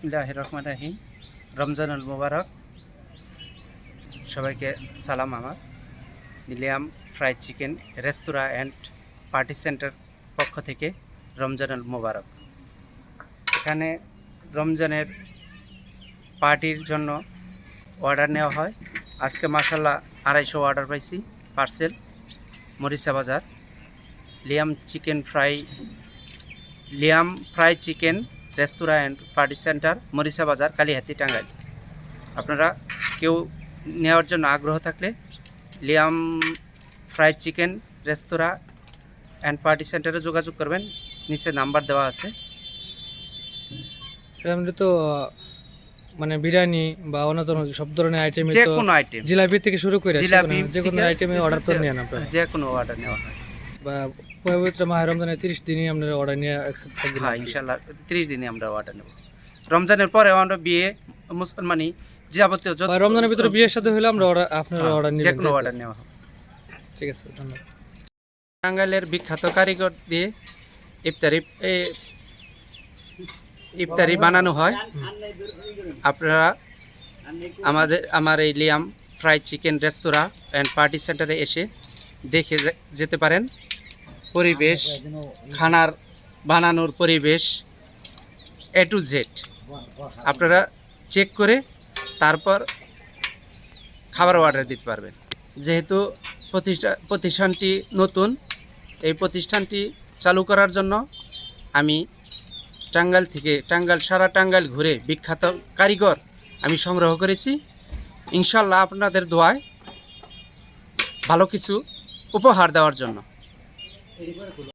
বিসমিল্লাহ রহমান রাহিম রমজানুল মুবারক। সবাইকে সালাম আমার। নিলিয়াম fried chicken restaurant and party centre পক্ষ থেকে রমজানুল মুবারক। এখানে রমজানের পার্টির জন্য অর্ডার নেওয়া হয়। আজকে মাসাল্লাহ আড়াইশো অর্ডার পাইছি পার্সেল, মরিচা বাজার। Liam chicken fry, Liam fry chicken restaurant and party centre Maricha বাজার কালীহাতি টাঙ্গাইল। আপনারা কেউ নেওয়ার জন্য আগ্রহ থাকলে Liam fried chicken restaurant and party সেন্টারে যোগাযোগ করবেন। নিচে নাম্বার দেওয়া আছে। তো মানে বিরিয়ানি বা অন্যান্য সব ধরনের আইটেম যে কোনো আইটেম জিলাপি থেকে শুরু করে জিলাপি যে কোনো আইটেমে অর্ডার তো নেন আপনারা। যে কোনো অর্ডার নেওয়া হয়। পবিত্র মাহের রমজানের তিরিশ দিনই আপনারা অর্ডার নিয়ে হ্যাঁ ইনশাল্লাহ তিরিশ দিনে আমরা অর্ডার নেব। রমজানের পরে আমরা বিয়ে মুসলমানি যাবতীয় রমজানের ভিতরে বিয়ের সাথে হলে আমরা অর্ডার আপনারা হ্যাঁ, অর্ডার যে কোনো অর্ডার নেওয়া হবে। ঠিক আছে ধন্যবাদ। টাঙ্গাইলের বিখ্যাত কারিগর দিয়ে ইফতারি ইফতারি বানানো হয়। আপনারা আমাদের আমার এই Liam fried chicken restaurant and party সেন্টারে এসে দেখে যেতে পারেন। পরিবেশ, খানার বানানোর পরিবেশ এ টু জেড আপনারা চেক করে তারপর খাবার অর্ডার দিতে পারবেন। যেহেতু প্রতিষ্ঠা প্রতিষ্ঠানটি নতুন, এই প্রতিষ্ঠানটি চালু করার জন্য আমি টাঙ্গাল থেকে টাঙ্গাল সারা টাঙ্গাল ঘুরে বিখ্যাত কারিগর আমি সংগ্রহ করেছি। ইনশাল্লাহ আপনাদের দোয়ায় ভালো কিছু উপহার দেওয়ার জন্য। Ini gua.